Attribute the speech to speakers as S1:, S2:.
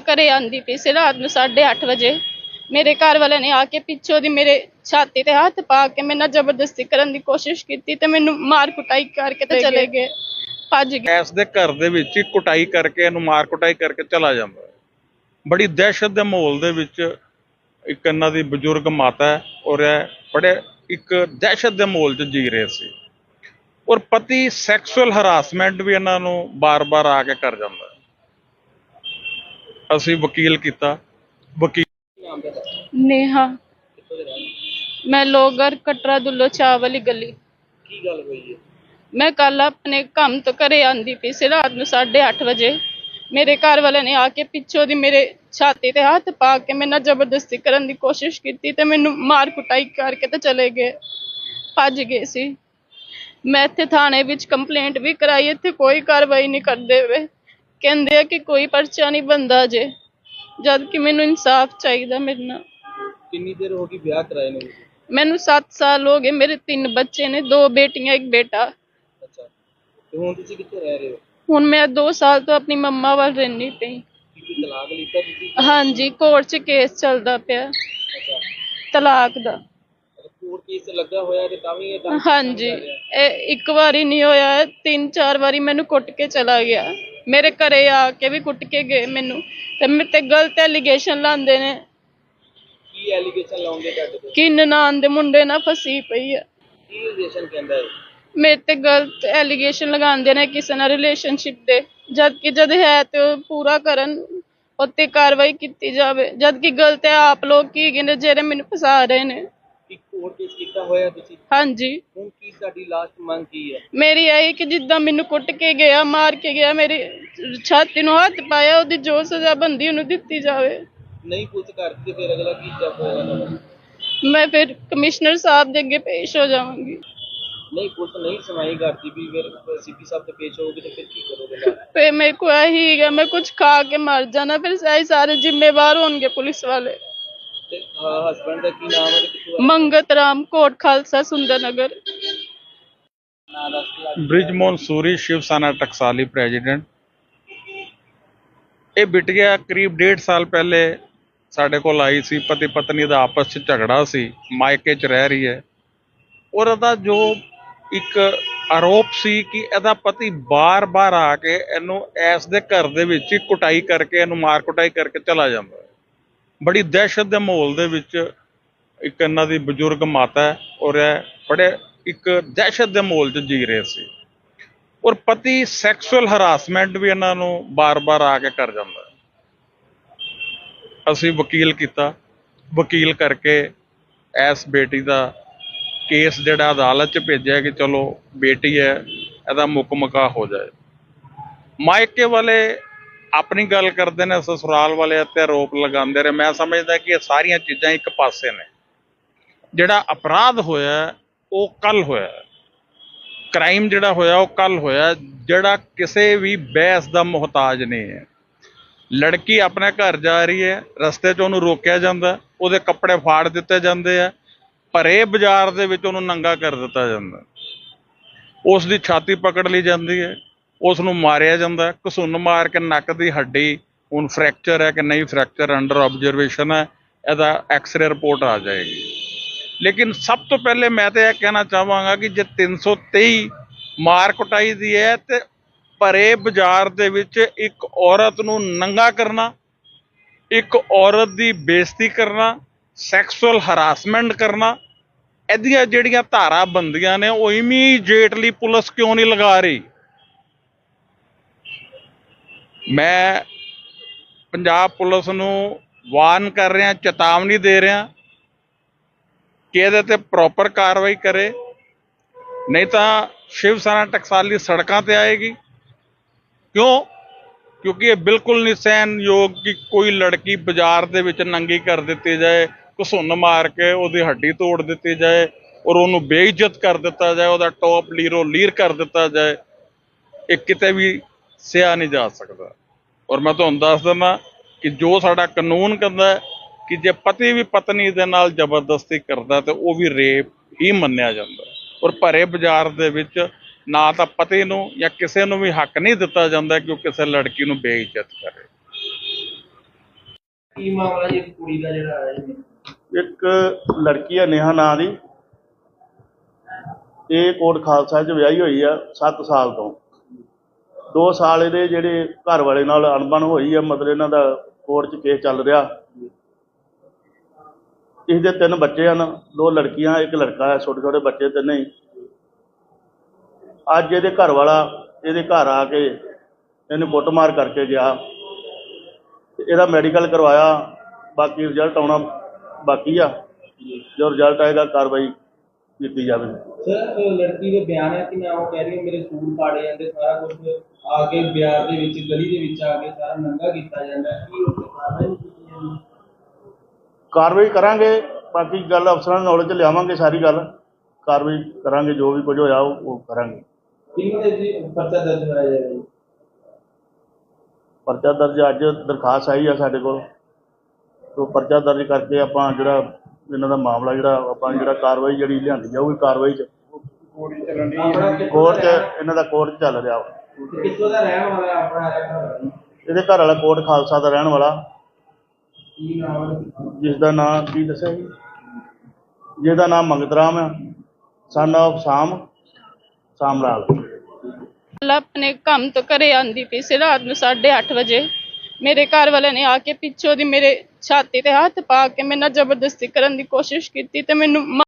S1: ਘਰੇ ਆਂਦੀ ਪਈ ਸੀ ਰਾਤ ਨੂੰ 8:30 ਵਜੇ। ਮੇਰੇ ਘਰ ਵਾਲੇ ਨੇ ਆ ਕੇ ਪਿੱਛੋਂ ਦੀ ਮੇਰੇ ਛਾਤੀ ਤੇ ਹੱਥ ਪਾ ਕੇ ਮੇਰੇ ਨਾਲ ਜ਼ਬਰਦਸਤੀ ਕਰਨ ਦੀ ਕੋਸ਼ਿਸ਼ ਕੀਤੀ ਤੇ ਮੈਨੂੰ ਮਾਰ ਕੁਟਾਈ ਕਰਕੇ ਤੇ ਚਲੇ ਗਏ। ਭੱਜ ਗਏ।
S2: ਐਸ ਦੇ ਘਰ ਦੇ ਵਿੱਚ ਹੀ ਕੁਟਾਈ ਕਰਕੇ ਇਹਨੂੰ ਮਾਰ ਕੁਟਾਈ ਕਰਕੇ ਚਲਾ ਜਾਂਦਾ ਬੜੀ ਦਹਿਸ਼ਤ ਦੇ ਮਾਹੌਲ ਦੇ ਵਿੱਚ ਇੱਕ ਇਹਨਾਂ ਦੀ ਬਜ਼ੁਰਗ ਮਾਤਾ ਹੈ ਔਰ ਇਹ ਬੜੇ ਇੱਕ ਦਹਿਸ਼ਤ ਦੇ ਮਾਹੌਲ 'ਚ ਜੀ ਰਹੇ ਸੀ। ਔਰ ਪਤੀ ਸੈਕਸੁਅਲ ਹਰਾਸਮੈਂਟ ਵੀ ਇਹਨਾਂ ਨੂੰ ਬਾਰ-ਬਾਰ ਆ ਕੇ ਕਰ ਜਾਂਦਾ ਅਸੀਂ ਵਕੀਲ ਕੀਤਾ। ਵਕੀਲ
S1: ਨੇਹਾ। ਮੈਂ ਲੋਗਰ ਕਟਰਾ ਦੁੱਲੋ ਚਾਹ ਵਾਲੀ ਗਲੀ।
S3: ਕੀ ਗੱਲ ਹੋਈ ਹੈ?
S1: ਮੈਂ ਕੱਲ ਆਪਣੇ ਕੰਮ ਤੋਂ ਘਰੇ ਆਂਦੀ ਪਈ ਸੀ ਰਾਤ ਨੂੰ 8:30 ਵਜੇ। ਮੇਰੇ ਘਰ ਵਾਲੇ ਨੇ ਆ ਕੇ ਪਿੱਛੋਂ ਦੀ ਮੇਰੇ ਛਾਤੀ ਤੇ ਹੱਥ ਪਾ ਕੇ ਮੇਰੇ ਨਾਲ ਜ਼ਬਰਦਸਤੀ ਕਰਨ ਦੀ ਕੋਸ਼ਿਸ਼ ਕੀਤੀ ਤੇ ਮੈਨੂੰ ਮਾਰ ਕੁਟਾਈ ਕਰਕੇ ਤੇ ਚਲੇ ਗਏ। ਭੱਜ ਗਏ ਸੀ। ਮੈਂ ਇੱਥੇ ਥਾਣੇ ਵਿੱਚ ਕੰਪਲੇਂਟ ਵੀ ਕਰਾਈ ਇੱਥੇ ਕੋਈ ਕਾਰਵਾਈ ਨਹੀਂ ਕਰਦੇ ਵੇ ਕਹਿੰਦੇ ਆ ਕਿ ਕੋਈ ਪਰਚਾ ਨਹੀਂ ਬੰਦਾ ਜੇ ਜਦ ਕਿ ਮੈਨੂੰ ਇਨਸਾਫ ਚਾਹੀਦਾ ਮੇਰੇ ਨਾਲ।
S3: ਕਿੰਨੀ ਦੇਰ ਹੋ ਗਈ ਵਿਆਹ ਕਰਾਏ ਨੂੰ?
S1: ਮੈਨੂੰ 7 ਸਾਲ ਹੋ ਗਏ ਮੇਰੇ ਤਿੰਨ ਬੱਚੇ ਨੇ ਦੋ ਬੇਟੀਆਂ ਇੱਕ ਬੇਟਾ।
S3: ਅੱਛਾ ਤੇ ਹੁਣ ਤੁਸੀਂ ਕਿੱਥੇ ਰਹਿ ਰਹੇ ਹੋ?
S1: ਹੁਣ ਮੈਂ 2 ਸਾਲ ਤੋਂ ਆਪਣੀ ਮੰਮਾ ਵੱਲ ਰਹਿੰਦੀ ਪਈ।
S3: ਕੀ ਤਲਾਕ ਲਿੱਤਾ ਤੁਸੀਂ?
S1: ਹਾਂਜੀ ਕੋਰਟ 'ਚ ਕੇਸ ਚੱਲਦਾ ਪਿਆ।
S3: ਅੱਛਾ।
S1: ਤਲਾਕ ਦਾ।
S3: ਕੋਰਟ ਕੇਸ ਲੱਗਾ ਹੋਇਆ ਤੇ ਤਾਂ ਵੀ ਇਹ ਕੰਮ
S1: ਹਾਂਜੀ। ਇਹ ਇੱਕ ਵਾਰੀ ਨਹੀਂ ਹੋਇਆ ਤਿੰਨ ਚਾਰ ਵਾਰੀ ਮੈਨੂੰ ਕੁੱਟ ਕੇ ਚਲਾ ਗਿਆ। ਮੇਰੇ ਘਰੇ ਆ ਕੇ ਵੀ ਕੁੱਟ ਕੇ ਗਏ ਮੈਨੂੰ ਤੇ ਮੇਰੇ ਤੇ ਗਲਤ ਐਲੀਗੇਸ਼ਨ ਲਾਉਂਦੇ ਨੇ।
S3: ਕੀ ਐਲੀਗੇਸ਼ਨ ਲਾਉਂਦੇ ਤੁਹਾਡੇ ਤੇ?
S1: ਕਿ ਨਨਾਣ ਦੇ ਮੁੰਡੇ ਨਾਲ ਫਸੀ ਪਈ
S3: ਕੀ ਐਲੀਗੇਸ਼ਨ ਕਹਿੰਦਾ ਹੈ
S1: ਮੇਰੇ ਤੇ ਗਲਤ ਐਲੀਗੇਸ਼ਨ ਲਗਾਉਂਦੇ ਨੇ ਕਿਸੇ ਨਾਲ ਰਿਲੇਸ਼ਨਸ਼ਿਪ ਦੇ। ਜਦ ਕਿ ਜਦ ਹੈ ਤੇ ਉਹ ਪੂਰਾ ਕਰਨ ਉੱਤੇ ਕਾਰਵਾਈ ਕੀਤੀ ਜਾਵੇ। ਜਦ ਕਿ ਗਲਤ ਹੈ ਆਪ ਲੋਕ ਹੈਗੇ ਨੇ ਜਿਹੜੇ ਮੈਨੂੰ ਫਸਾ ਰਹੇ ਨੇ।
S3: ਕਿ ਕੋਰਟ ਕੇਸ ਕੀਤਾ ਹੋਇਆ ਤੁਸੀਂ?
S1: ਹਾਂਜੀ।
S3: ਹੁਣ ਕੀ ਸਾਡੀ ਲਾਸਟ ਮੰਗ ਕੀ ਹੈ?
S1: ਮੇਰੀ ਇਹ ਕਿ ਜਿੱਦਾਂ ਮੈਨੂੰ ਕੁੱਟ ਕੇ ਗਿਆ ਮਾਰ ਕੇ ਗਿਆ ਮੇਰੀ ਛਾਤੀ ਨੂੰ ਹੱਥ ਪਾਇਆ ਉਹਦੀ ਜੋ ਸਜ਼ਾ ਬੰਦੀ ਉਹਨੂੰ ਦਿੱਤੀ ਜਾਵੇ।
S3: ਨਹੀਂ ਕੁਝ ਕਰਦੀ ਫਿਰ ਅਗਲਾ ਕੀ ਜੱਬ ਹੋਏਗਾ?
S1: ਮੈਂ ਫਿਰ ਕਮਿਸ਼ਨਰ ਸਾਹਿਬ ਦੇ ਅੱਗੇ ਪੇਸ਼ ਹੋ ਜਾਵਾਂਗੀ।
S3: ਨਹੀਂ ਪੁਲਿਸ ਨਹੀਂ ਸੁਣਾਈ ਕਰਦੀ ਵੀ ਫਿਰ ਸੀਪੀ ਸਾਹਿਬ ਤੇ ਪੇਸ਼ ਹੋਗੇ ਤੇ ਫਿਰ ਕੀ ਕਰੋਗੇ ਨਾਲ?
S1: ਫੇ ਮੇਰੇ ਕੋ ਇਹੀ ਹੈਗਾ ਮੈਂ ਕੁਝ ਖਾ ਕੇ ਮਰ ਜਾਣਾ ਫਿਰ ਸਾਰੇ ਸਾਰੇ ਜ਼ਿੰਮੇਵਾਰ ਹੋਣਗੇ ਪੁਲਿਸ ਵਾਲੇ।
S3: ਹਸਬੰਡ ਦਾ ਕੀ ਨਾਮ ਹੈ ਤੇ ਕਿੱਥੋਂ
S1: ਮੰਗਤ ਰਾਮ ਕੋਟ ਖਾਲਸਾ ਸੁੰਦਰ ਨਗਰ।
S3: ਨਾਂ ਦੱਸ ਕੇ ਆ-
S2: ਬ੍ਰਿਜ ਮੋਨਸੂਰੀ ਸ਼ਿਵ ਸੈਨਾ ਟਕਸਾਲੀ ਪ੍ਰੈਜ਼ੀਡੈਂਟ। ਇਹ ਬਿਟਿਆ ਕਰੀਬ ਡੇਢ ਸਾਲ ਪਹਿਲੇ ਸਾਡੇ ਕੋਲ ਆਈ ਸੀ ਪਤੀ ਪਤਨੀ ਦਾ ਆਪਸ 'ਚ ਝਗੜਾ ਸੀ ਮਾਇਕੇ 'ਚ ਰਹਿ ਰਹੀ ਹੈ। ਔਰ ਉਹਦਾ ਜੋ ਇੱਕ ਆਰੋਪ ਸੀ ਕਿ ਇਹਦਾ ਪਤੀ ਬਾਰ-ਬਾਰ ਆ ਕੇ ਇਹਨੂੰ ਐਸ ਦੇ ਘਰ ਦੇ ਵਿੱਚ ਹੀ ਕੁਟਾਈ ਕਰਕੇ ਇਹਨੂੰ ਮਾਰ ਕੁਟਾਈ ਕਰਕੇ ਚਲਾ ਜਾਂਦਾ। ਹੈ ਬੜੀ ਦਹਿਸ਼ਤ ਦੇ ਮਾਹੌਲ ਦੇ ਵਿੱਚ ਇੱਕ ਇਹਨਾਂ ਦੀ ਬਜ਼ੁਰਗ ਮਾਤਾ ਹੈ ਔਰ ਇਹ ਬੜੇ ਇੱਕ ਦਹਿਸ਼ਤ ਦੇ ਮਾਹੌਲ 'ਚ ਜੀ ਰਹੇ ਸੀ। ਔਰ ਪਤੀ ਸੈਕਸੁਅਲ ਹਰਾਸਮੈਂਟ ਵੀ ਇਹਨਾਂ ਨੂੰ ਬਾਰ-ਬਾਰ ਆ ਕੇ ਕਰ ਜਾਂਦਾ ਅਸੀਂ ਵਕੀਲ ਕੀਤਾ। ਵਕੀਲ ਕਰਕੇ ਇਸ ਬੇਟੀ ਦਾ ਕੇਸ ਜਿਹੜਾ ਅਦਾਲਤ 'ਚ ਭੇਜਿਆ ਕਿ ਚਲੋ ਬੇਟੀ ਹੈ, ਇਹਦਾ ਮੁਕਮਕਾ ਹੋ ਜਾਏ। ਮਾਇਕੇ ਵਾਲੇ ਆਪਣੀ ਗੱਲ ਕਰਦੇ ਨੇ, ਸਸੁਰਾਲ ਵਾਲੇ ਤੇ ਆਰੋਪ ਲਗਾਉਂਦੇ ਰਹੇ। ਮੈਂ ਸਮਝਦਾ ਕਿ ਇਹ ਸਾਰੀਆਂ ਚੀਜ਼ਾਂ ਇੱਕ ਪਾਸੇ ਨੇ। ਜਿਹੜਾ ਅਪਰਾਧ ਹੋਇਆ, ਉਹ ਕੱਲ ਹੋਇਆ। ਕ੍ਰਾਈਮ ਜਿਹੜਾ ਹੋਇਆ, ਉਹ ਕੱਲ ਹੋਇਆ। ਜਿਹੜਾ ਕਿਸੇ ਵੀ ਬਹਿਸ ਦਾ ਮੁਹਤਾਜ ਨਹੀਂ ਹੈ। ਲੜਕੀ ਆਪਣੇ ਘਰ ਜਾ ਰਹੀ ਹੈ, ਰਸਤੇ 'ਚ ਉਹਨੂੰ ਰੋਕਿਆ ਜਾਂਦਾ, ਉਹਦੇ ਕੱਪੜੇ ਫਾੜ ਦਿੱਤੇ ਜਾਂਦੇ ਆ, ਭਰੇ ਬਾਜ਼ਾਰ ਦੇ ਵਿੱਚ ਉਹਨੂੰ ਨੰਗਾ ਕਰ ਦਿੱਤਾ ਜਾਂਦਾ। ਉਸ ਦੀ ਛਾਤੀ ਪਕੜ ਲਈ ਜਾਂਦੀ ਹੈ। ਉਸ ਨੂੰ ਮਾਰਿਆ ਜਾਂਦਾ ਘਸੁੰਨ ਮਾਰ ਕੇ ਨੱਕ ਦੀ ਹੱਡੀ, ਹੁਣ ਫ੍ਰੈਕਚਰ ਹੈ ਕਿ ਨਹੀਂ ਫ੍ਰੈਕਚਰ ਅੰਡਰ ਆਬਜ਼ਰਵੇਸ਼ਨ ਹੈ, ਇਹਦਾ ਐਕਸ-ਰੇ ਰਿਪੋਰਟ ਆ ਜਾਏਗੀ। ਲੇਕਿਨ ਸਭ ਤੋਂ ਪਹਿਲੇ ਮੈਂ ਤਾਂ ਇਹ ਕਹਿਣਾ ਚਾਹਾਂਗਾ ਕਿ ਜੇ 323 ਮਾਰ ਕੁਟਾਈ ਦੀ ਹੈ ਤੇ ਭਰੇ ਬਾਜ਼ਾਰ ਦੇ ਵਿੱਚ ਇੱਕ ਔਰਤ ਨੂੰ ਨੰਗਾ ਕਰਨਾ, ਇੱਕ ਔਰਤ ਦੀ ਬੇਇੱਜ਼ਤੀ ਕਰਨਾ ਸੈਕਸੁਅਲ ਹਰਾਸਮੈਂਟ ਕਰਨਾ, ਇਹਦੀਆਂ ਜਿਹੜੀਆਂ ਧਾਰਾ ਬੰਦੀਆਂ ਨੇ ਉਹ ਇਮੀਡੀਏਟਲੀ ਪੁਲਿਸ ਕਿਉਂ ਨਹੀਂ ਲਗਾ ਰਹੀ? ਮੈਂ ਪੰਜਾਬ ਪੁਲਿਸ ਨੂੰ ਵਾਰਨ ਕਰ ਰਿਹਾ, ਚੇਤਾਵਨੀ ਦੇ ਰਿਹਾ ਕਿ ਇਹਦੇ ਤੇ ਪ੍ਰੋਪਰ ਕਾਰਵਾਈ ਕਰੇ। ਨਹੀਂ ਤਾਂ ਸ਼ਿਵ ਸੈਨਾ ਟਕਸਾਲੀ ਸੜਕਾਂ ਤੇ ਆਏਗੀ। ਕਿਉਂ? ਕਿਉਂਕਿ ਇਹ ਬਿਲਕੁਲ ਨਹੀਂ ਸਹਿਣਯੋਗ ਕਿ ਕੋਈ ਲੜਕੀ ਬਾਜ਼ਾਰ ਦੇ ਵਿੱਚ ਨੰਗੀ ਕਰ ਦਿੱਤੀ ਜਾਏ, ਘਸੁੰਨ ਮਾਰ ਕੇ ਉਹਦੀ ਹੱਡੀ ਤੋੜ ਦਿੱਤੀ ਜਾਏ ਔਰ ਉਹਨੂੰ ਬੇਇੱਜ਼ਤ ਕਰ ਦਿੱਤਾ ਜਾਏ, ਉਹਦਾ ਟੌਪ ਲੀਰੋ ਲੀਰ ਕਰ ਦਿੱਤਾ ਜਾਏ। ਇਹ ਕਿਤੇ ਵੀ ਸਿਆ ਨਹੀਂ ਜਾ ਸਕਦਾ। ਔਰ ਮੈਂ ਤੁਹਾਨੂੰ ਦੱਸ ਦਿੰਦਾ ਕਿ ਜੋ ਸਾਡਾ ਕਾਨੂੰਨ ਕਹਿੰਦਾ ਹੈ ਕਿ ਜੇ ਪਤੀ ਵੀ ਪਤਨੀ ਦੇ ਨਾਲ ਜ਼ਬਰਦਸਤੀ ਕਰਦਾ ਤੇ ਉਹ ਵੀ ਰੇਪ ਹੀ ਮੰਨਿਆ ਜਾਂਦਾ ਹੈ। ਔਰ ਭਰੇ ਬਾਜ਼ਾਰ ਦੇ ਵਿੱਚ ਨਾ ਤਾਂ ਪਤੀ ਨੂੰ ਜਾਂ ਕਿਸੇ ਨੂੰ ਵੀ ਹੱਕ ਨਹੀਂ ਦਿੱਤਾ ਜਾਂਦਾ ਕਿ ਉਹ ਕਿਸੇ ਲੜਕੀ ਨੂੰ ਬੇਇੱਜ਼ਤ ਕਰੇ।
S3: ਕੀ ਮਾਮਲਾ ਜੀ? ਕੁੜੀ ਦਾ ਜਿਹੜਾ ਜੀ।
S4: ਇੱਕ ਲੜਕੀ ਹੈ ਨੇਹਾ ਨਾਂ ਦੀ। ਇਹ ਕੋਟ ਖਾਲਸਾ 'ਚ ਵਿਆਹੀ ਹੋਈ ਆ 7 ਸਾਲ ਤੋਂ। 2 ਸਾਲ ਇਹਦੇ ਜਿਹੜੇ ਘਰ ਵਾਲੇ ਨਾਲ ਅਣਬਣ ਹੋਈ ਆ, ਮਤਲਬ ਇਹਨਾਂ ਦਾ ਕੋਰਟ 'ਚ ਕੇਸ ਚੱਲ ਰਿਹਾ। ਇਹਦੇ ਤਿੰਨ ਬੱਚੇ ਹਨ, ਦੋ ਲੜਕੀਆਂ, ਇੱਕ ਲੜਕਾ ਹੈ ਛੋਟੇ ਛੋਟੇ ਬੱਚੇ ਤਿੰਨੇ ਹੀ। ਅੱਜ ਇਹਦੇ ਘਰ ਵਾਲਾ, ਇਹਦੇ ਘਰ ਆ ਕੇ ਇਹਨੂੰ ਕੁੱਟਮਾਰ ਕਰਕੇ ਗਿਆ। ਇਹਦਾ ਮੈਡੀਕਲ ਕਰਵਾਇਆ, ਬਾਕੀ ਰਿਜ਼ਲਟ ਆਉਣਾ ਬਾਕੀ ਆ। ਜੋ ਰਿਜ਼ਲਟ ਆਏਗਾ ਕਾਰਵਾਈ ਕੀਤੀ ਜਾਵੇ।
S3: ਸਰ ਲੜਕੀ ਦੇ ਬਿਆਨ ਹੈ ਕਿ ਮੈਂ ਉਹ ਕਹਿ ਰਹੀ ਹਾਂ ਮੇਰੇ ਸੂਟ ਪਾੜੇ ਜਾਂਦੇ ਸਾਰਾ ਕੁਝ ਆ ਕੇ ਬਿਆਰ ਦੇ ਵਿੱਚ ਗਲੀ ਦੇ ਵਿੱਚ ਆ ਕੇ ਸਾਰਾ ਨੰਗਾ ਕੀਤਾ ਜਾਂਦਾ। ਕੀ ਉਹ ਕਾਰਵਾਈ
S4: ਕਰਾਂਗੇ ਬਾਕੀ ਗੱਲ ਅਫਸਰਾਂ ਦੇ ਨੌਲੇਜ ਲਿਆਵਾਂਗੇ ਸਾਰੀ ਗੱਲ। ਕਾਰਵਾਈ ਕਰਾਂਗੇ ਜੋ ਵੀ ਕੁਝ ਹੋਇਆ ਉਹ ਕਰਾਂਗੇ।
S3: ਕਿੰਨੇ ਦੇ ਜੀ ਪਰਚਾ ਦਰਜ ਹੋਇਆ ਜਾਏਗਾ ਜੀ
S4: ਪਰਚਾ ਦਰਜ ਅੱਜ ਦਰਖਾਸਤ ਆਈ ਆ ਸਾਡੇ ਕੋਲ। ਤੋਂ ਪਰਚਾ ਦਰਜ ਕਰਕੇ ਆਪਾਂ ਜਿਹੜਾ ਇਹਨਾਂ ਦਾ ਮਾਮਲਾ ਜਿਹੜਾ ਆਪਾਂ ਜਿਹੜਾ ਕਾਰਵਾਈ ਜਿਹੜੀ ਲਿਆਂਦੀ ਜਾਊਗੀ ਕਾਰਵਾਈ ਚ। ਕੋਰਟ ਚ ਇਹਨਾਂ ਦਾ ਕੋਰਟ 'ਚ ਚੱਲ ਰਿਹਾ। ਵਾ
S3: ਕਿੱਥੋਂ ਦਾ ਰਹਿਣ ਵਾਲਾ ਆਪਣਾ
S4: ਇਹਦੇ ਘਰ? ਵਾਲਾ ਕੋਟ ਖਾਲਸਾ ਦਾ ਰਹਿਣ ਵਾਲਾ।
S3: ਕੀ ਨਾਮ
S4: ਜਿਸ ਦਾ ਨਾਮ ਕੀ ਦੱਸਿਆ ਜੀ? ਜਿਹਦਾ ਨਾਮ ਮੰਗਤ ਰਾਮ ਹੈ ਸਨ ਆਫ ਸਾਮ ਸਾਮ ਲਾਲ
S1: ਕੱਲ੍ਹ ਆਪਣੇ ਕੰਮ ਤੋਂ ਘਰੇ ਆਂਦੀ ਪਈ ਸੀ ਰਾਤ ਨੂੰ 8:30 ਵਜੇ। ਮੇਰੇ ਘਰ ਵਾਲਿਆਂ ਨੇ ਆ ਕੇ ਪਿੱਛੋਂ ਦੀ ਮੇਰੇ ਛਾਤੀ ਤੇ ਹੱਥ ਪਾ ਕੇ ਮੇਰੇ ਨਾਲ ਜ਼ਬਰਦਸਤੀ ਕਰਨ ਦੀ ਕੋਸ਼ਿਸ਼ ਕੀਤੀ ਤੇ ਮੈਨੂੰ